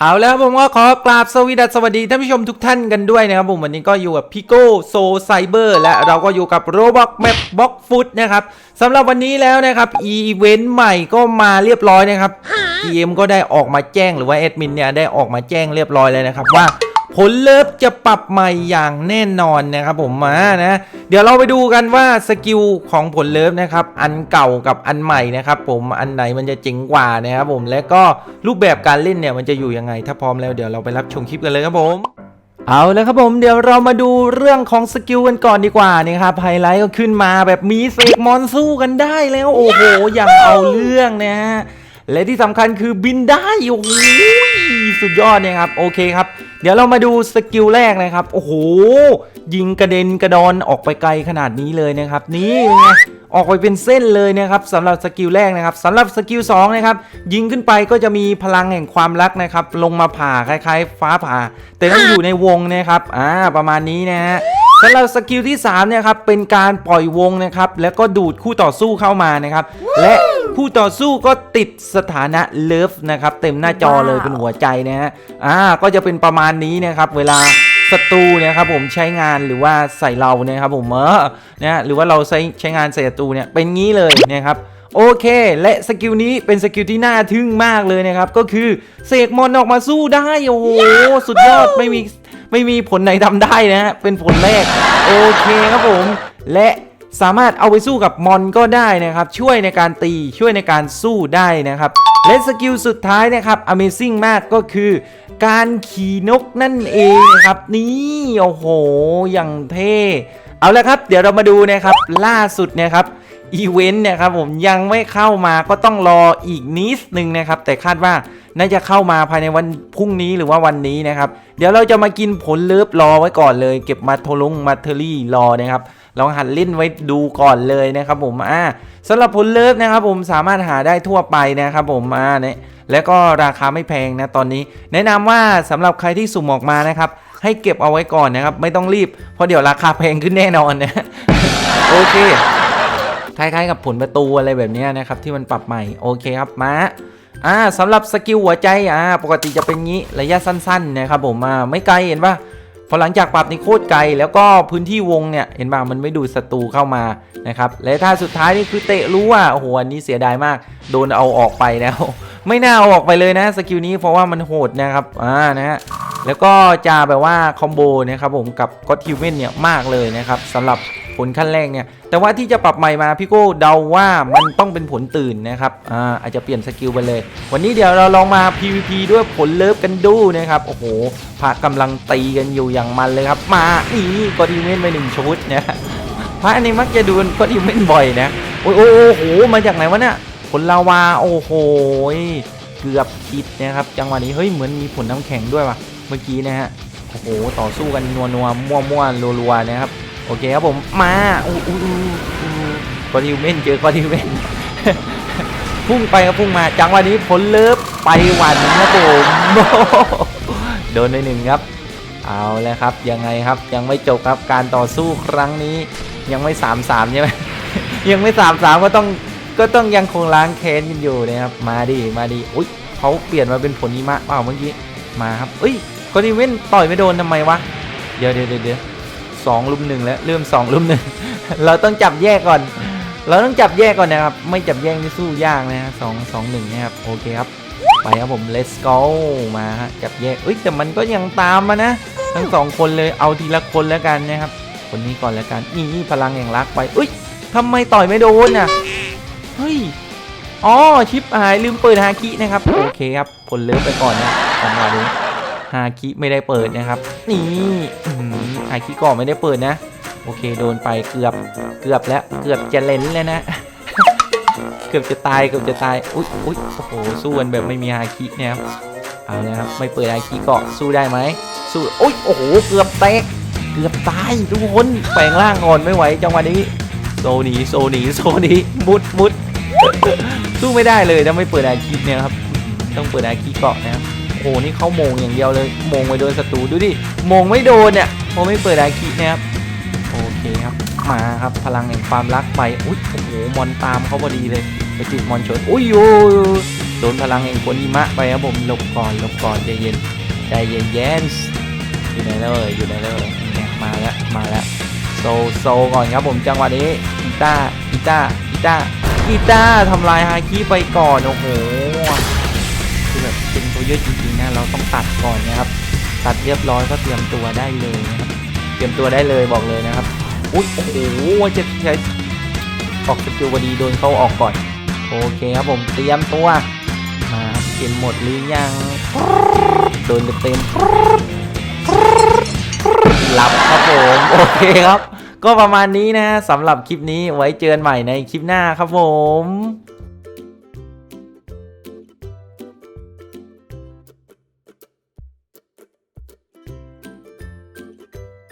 เอาแล้วผมก็ขอกราบสวีดัสสวัสดีท่านผู้ชมทุกท่านกันด้วยนะครับผมวันนี้ก็อยู่กับพี่โก้โซไซเบอร์และเราก็อยู่กับโรบอ t แมปบ็อกฟุตนะครับสำหรับวันนี้แล้วนะครับอีเวนต์ใหม่ก็มาเรียบร้อยนะครับเกมก็ได้ออกมาแจ้งหรือว่าแอดมินเนี่ยได้ออกมาแจ้งเรียบร้อยเลยนะครับว่า ผลเลิฟจะปรับใหม่อย่างแน่นอนนะครับผมมานะ เดี๋ยวเราไปดูกันว่าสกิลของผลเลิฟนะครับอันเก่ากับอันใหม่นะครับผมอันไหนมันจะเจ๋งกว่านะครับผมและก็รูปแบบการเล่นเนี่ยมันจะอยู่ยังไง ถ้าพร้อมแล้วเดี๋ยวเราไปรับชมคลิปกันเลยครับผมเอาแล้วครับผมเดี๋ยวเรามาดูเรื่องของสกิลกันก่อนดีกว่านะครับไฮไลท์ก็ขึ้นมาแบบมีเซกมอนสู้กันได้แล้วโอ้โหอย่างเอาเรื่องนะฮะและที่สำคัญคือบินได้โอ้โห สุดยอดเนี่ยครับโอเคครับ เดี๋ยวเรามาดูสกิลแรกนะครับโอ้โหยิงกระเด็นกระดอนออกไปไกลขนาดนี้เลยนะครับ นี่ไงออกไปเป็นเส้นเลยนะครับสำหรับสกิลแรกนะครับสำหรับสกิล2นะครับยิงขึ้นไปก็จะมีพลังแห่งความรักนะครับ ลงมาผ่าคล้าย ๆ ฟ้าผ่า แต่ต้องอยู่ในวงนะครับอ่าประมาณนี้นะฮะ สำหรับสกิลที่3เนี่ยครับเป็นการปล่อยวงนะครับแล้วก็ดูดคู่ต่อสู้เข้ามานะครับและคู่ต่อสู้ก็ติดสถานะเลิฟนะครับเต็มหน้าจอเลยเป็นหัวใจนะฮะอ่าก็จะเป็นประมาณนี้นะครับเวลาศัตรูเนี่ยครับผมใช้งานหรือว่าใส่เราเนี่ยครับผมเออนะหรือว่าเราใช้ใช้งานใส่ศัตรูเนี่ยเป็นงี้เลยนะครับ โอเค และสกิลนี้เป็นสกิลที่น่าทึ่งมากเลยนะครับ ก็คือเสกมอนออกมาสู้ได้ โอ้โห สุดยอดไม่มีไม่มีผลไหนทำได้นะฮะ เป็นผลแรก โอเคครับผม และสามารถเอาไปสู้กับมอนก็ได้นะครับ ช่วยในการตีช่วยในการสู้ได้นะครับ และสกิลสุดท้ายนะครับ Amazing มากก็คือ การขี่นกนั่นเองนะครับ นี่โอ้โหอย่างเท่ เอาละครับ เดี๋ยวเรามาดูนะครับ ล่าสุดเนะครับ อีเวนต์เนี่ยครับผมยังไม่เข้ามาก็ต้องรออีกนิดนึงนะครับ แต่คาดว่าน่าจะเข้ามาภายในวันพรุ่งนี้หรือว่าวันนี้นะครับ เดี๋ยวเราจะมากินผลเลิฟรอไว้ก่อนเลย เก็บมาโทลงมาเทอรี่รอนะครับลองหัดเล่นไว้ดูก่อนเลยนะครับผมอ่าสำหรับผลเลิฟนะครับผมสามารถหาได้ทั่วไปนะครับผมอ่าเนี่ยแล้วก็ราคาไม่แพงนะตอนนี้ แนะนำว่าสำหรับใครที่สุ่มออกมานะครับให้เก็บเอาไว้ก่อนนะครับ ไม่ต้องรีบเพราะเดี๋ยวราคาแพงขึ้นแน่นอนนะโอเค คล้ายๆกับผลประตูอะไรแบบนี้นะครับที่มันปรับใหม่โอเคครับมาอ่าสำหรับสกิลหัวใจอ่าปกติจะเป็นงี้ระยะสั้นๆนะครับผมอ่าไม่ไกลเห็นปะพอหลังจากปรับนี่โคตรไกล แล้วก็พื้นที่วงเนี่ยเห็นป่ะมันไม่ดูดศัตรูเข้ามานะครับและถ้าสุดท้ายนี่คือเตะรู้ว่าโอ้โหอันนี้เสียดายมาก โดนเอาออกไปแล้ว ไม่น่าเอาออกไปเลยนะสกิลนี้เพราะว่ามันโหดนะครับอ่านะฮะแล้วก็จะแบบว่าคอมโบนะครับผมกับก็อตฮิวเมนเนี่ยมากเลยนะครับสำหรับ ผลขั้นแรกเนี่ย แต่ว่าที่จะปรับใหม่มาพี่โก้เดาว่ามันต้องเป็นผลตื่นนะครับ อ่าอาจจะเปลี่ยนสกิลไปเลย วันนี้เดี๋ยวเราลองมา PVP ด้วยผลเลิฟกันดูนะครับ โอ้โหพระกำลังตีกันอยู่อย่างมันเลยครับ มานี่ก็ดีเมนไปหนึ่งชุดนะพระอันนี้มักจะดูก็ดีเมนบ่อยนะ โอ้ยโอ้โห มาจากไหนวะเนี่ย ผลลาวา โอ้โห เกือบคิดนะครับ จังหวะนี้ เฮ้ย เหมือนมีผลน้ำแข็งด้วยว่ะ เมื่อกี้นะฮะ โอ้โห ต่อสู้กันนัวนัวมั่วมั่วรัวรัวๆนะครับ โอเคครับผมมาอู้อู้อู้อู้กอดิวเมนเจอกอดิวเมนพุ่งไปครับพุ่งมาจังหวะนี้ผลเลิฟไปหวันครับผมโดนไปหนึ่งครับ เอาแล้วครับยังไงครับยังไม่จบครับการต่อสู้ครั้งนี้ยังไม่สามสามใช่ไหมยังไม่สามสามก็ต้องก็ต้องยังคงล้างแค้นกันอยู่นะครับ มาดิมาดิอุ้ยเขาเปลี่ยนมาเป็นผลหิมะเปล่าเมื่อกี้มาครับเอ้ยกอดิวเมนต่อยไม่โดนทำไมวะเดี๋ยวเดี๋ยวเดี๋ยว เดี๋ยวสองลุมหนึ่งแล้วเริ่มสองลุมหนึ่งเราต้องจับแยกก่อน เราต้องจับแยกก่อนนะครับ ไม่จับแยกนี่สู้ยากนะฮะสองสองหนึ่งนะครับโอเคครับไปครับผม let's go มาฮะจับแยกเอ้ยแต่มันก็ยังตามมานะ ทั้งสองคนเลยเอาทีละคนแล้วกันนะครับ คนนี้ก่อนแล้วกันนี่พลังแห่งรักไปเอ้ยทำไมต่อยไม่โดนน่ะเฮ้ยอ๋อชิปหายลืมเปิดฮาคินะครับโอเคครับผลเลิฟไปก่อนนะจังหวะนี้ ฮาคิไม่ได้เปิดนะครับ นี่อื้อหือฮาคิก่อไม่ได้เปิดนะ โอเคโดนไปเกือบเกือบแล้วเกือบจะเล่นแล้วนะเกือบจะตายเกือบจะตายอุ๊ยอุ๊ยโอ้โหสู้กันแบบไม่มีฮาคิเนี่ยครับเอาแล้วครับไม่เปิดฮาคิเกาะสู้ได้ไหมสู้อุ๊ยโอ้โหเกือบแตกเกือบตายทุกคนแปลงร่างก่อนไม่ไหวจังหวะนี้โซนีโซนีโซนีมุดมุดสู้ไม่ได้เลยถ้าไม่เปิดฮาคิเนี่ยครับต้องเปิดฮาคิเกาะนะครับ หนี่เขาโมงอย่างเดียวเลยโมงไปโดนศัตรูดูดิโมงไม่โดนเนี่ยเพราะไม่เปิดอคินะครับโอเคครับมาครับพลังแห่งความรักไปอุ้ยโอ้โหมอนตามเขาพอดีเลยไปจิกมอนชนอุ้ยโยโดนพลังแห่งคนหิมะไปครับผมหลบก่อนหลบก่อนใจเย็นใจเย็นเย็นอยู่ไหนแล้วเอ่ยอยู่ไหนแล้วเอ่ยเนี่ยมาแล้วมาแล้วโซโซก่อนครับผมจังหวะนี้กีตาร์กีตาร์กีตาร์กีตาร์ทำลายฮาคิไปก่อนโอ้โหคือแบบเป็นตัวเยืดจริง นะเราต้องตัดก่อนนะครับ ตัดเรียบร้อยก็เตรียมตัวได้เลยนะครับเตรียมตัวได้เลยบอกเลยนะครับอุ้ยโอ้โหจะใช้ออกสกิลพอดีโดนเขาออกก่อน โอเคครับผมเตรียมตัวมาเกมหมดหรือยังโดนเต็มหลับครับผมโอเคครับ ก็ประมาณนี้นะสำหรับคลิปนี้ไว้เจอกันใหม่ในคลิปหน้าครับผม